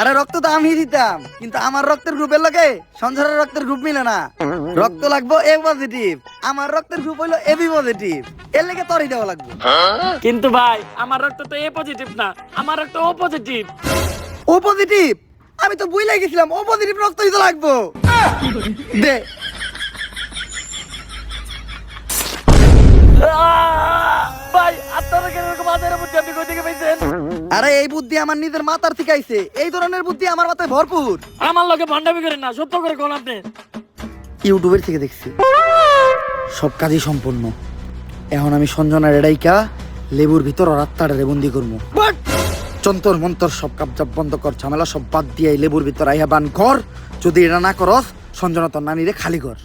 আরে রক্ত তো আমি দিতাম কিন্তু আমার রক্তের গ্রুপের লগে সঞ্জয়ের রক্তের গ্রুপ মিলে না। রক্ত লাগবো এ পজিটিভ আমার রক্তের গ্রুপ হইল এবি পজিটিভ এর লেগে তোরই দেওয়া লাগবে। কিন্তু ভাই আমার রক্ত তো এ পজিটিভ না আমার রক্ত ও পজিটিভ ও পজিটিভ আমি তো বুঝলাই গেছিলাম ও পজিটিভ রক্তই তো লাগবো। দে। আপনি কই থেকে পাইছেন? আরে এই বুদ্ধি আমার নিজের মাথার থেকে আইছে। এই ধরনের বুদ্ধি আমার মাথায় ভরপুর। আমার লগে ভান্ডামি করেন না সত্য করে কোন আপনি? ইউটিউবের থেকে দেখছি। সব কাজই সম্পূর্ণ। এখন আমি সঞ্জনার এড়াইকা লেবুর ভিতর ওর আত্মারে বন্দি করব চন্তর মন্তর সব কাপজাপ বন্ধ কর ঝামেলা সব বাদ দিয়ে এই লেবুর ভিতর আইহা বান কর। যদি এটা না করস সঞ্জনা তোর নানিরে খালি কর?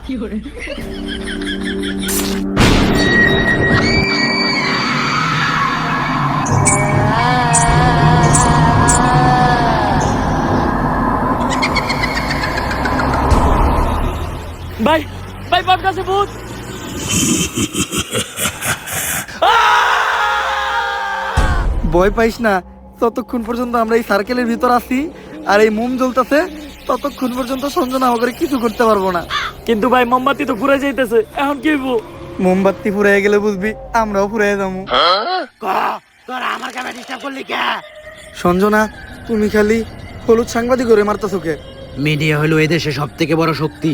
ভাই বাপ কাছে ভূত। ভয় পাইস না ততক্ষণ পর্যন্ত আমরা এই সার্কেলের ভিতর আছি আর এই মোম জ্বলতেছে ততক্ষণ পর্যন্ত সঞ্জনা আমাকে কিছু করতে পারব না। কিন্তু ভাই মোমবাতি তো ঘুরে যাইতেছে এখন কি হইব? মোমবাতি ফুরাই গেলে বুঝবি আমরাও ফুরাই যাব। তোরা আমার কামে ডিস্টার্ব করলি কে? সঞ্জনা তুমি খালি হলুদ সাংবাদিক করে মারতেছো কে? মিডিয়া হলো এদেশে সব থেকে বড় শক্তি।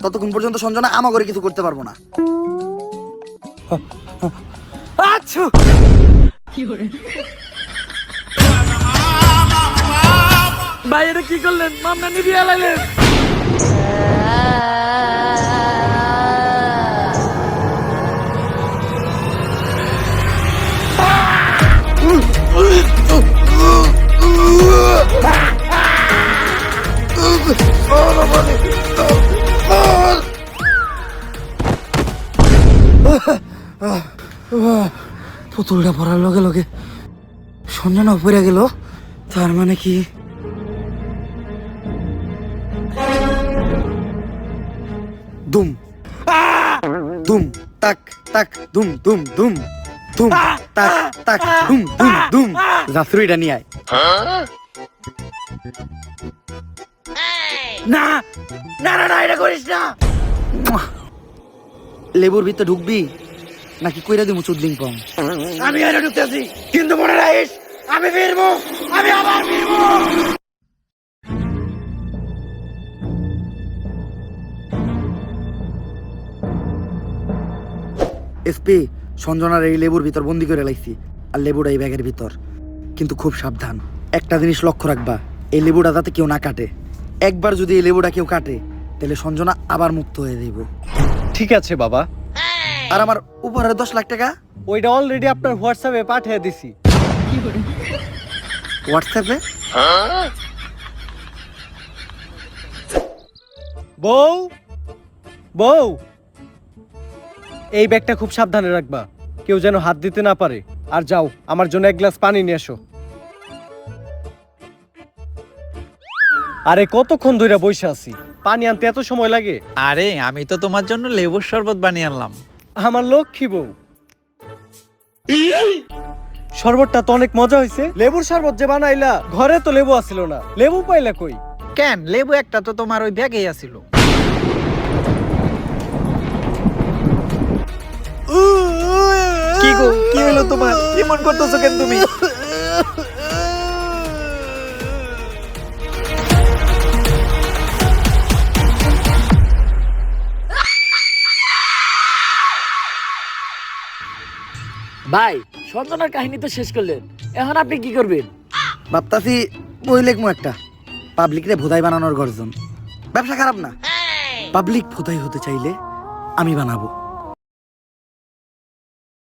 ততক্ষণ পর্যন্ত সঞ্জনা আমা করে কিছু করতে পারব না। আচ্ছা। ভাই, এটা কি করলেন? মামলা নিবি লাইলেন পুতুলটা পড়ার লগে লগে সঞ্জনা উপরে গেল। তার মানে কি? দুম। দুম, তাক তাক, দুম দুম দুম দুম, তাক তাক, দুম দুম দুম। জাফরুইটা নিয়ে আয়। না না না না, এটা করিস না। লেবুর ভিতরে ঢুকবি। নাকি কইরা দিমু চুদলিং পম আমি এটা ঢুকতেছি। কিন্তু মনে রাখিস আমি ফিরবো আমি আবার ফিরবো। এসপি সঞ্জনার এই লেবুর ভিতর বন্দি করে লাইছি আর লেবুটা এই ব্যাগের ভিতর। কিন্তু খুব সাবধান একটা জিনিস লক্ষ্য রাখবা এই লেবুটা যাতে কেউ না কাটে। একবার যদি এই লেবুটা কেউ কাটে তাহলে সঞ্জনা আবার মুক্ত হয়ে যাইব। ঠিক আছে বাবা আর আমার উপহারের দশ লাখ টাকা? ওইটা অলরেডি আপনার হোয়াটসঅ্যাপে পাঠিয়ে দিছি। হোয়াটসঅ্যাপে বউ বউ এই ব্যাগটা খুব সাবধানে রাখবা। কেউ যেন হাত দিতে না পারে। আর যাও আমার জন্য এক গ্লাস পানি নিয়ে এসো। আরে কতক্ষণ ধরে বসে আছি? পানি আনতে এত সময় লাগে? আরে আমি তো তোমার জন্য লেবুর শরবত বানিয়ে আনলাম। আমার লক্ষ্মী বউ। শরবতটা তো অনেক মজা হয়েছে লেবুর শরবত যে বানাইলা ঘরে তো লেবু আসিল না। লেবু পাইলা কই? কেন? লেবু একটা তো তোমার ওই ব্যাগেই আসিল কি গো কি হলো তোমার? কেমন করতেছো কেন তুমি? ভাই সঞ্জনার কাহিনী তো শেষ করলেন। এখন আপনি কি করবেন? ভাবতাছি বই লেখমু একটা। পাবলিকরে ভোদাই বানানোর গর্জন। ব্যবসা খারাপ না? পাবলিক ভোদাই হতে চাইলে আমি বানাবো।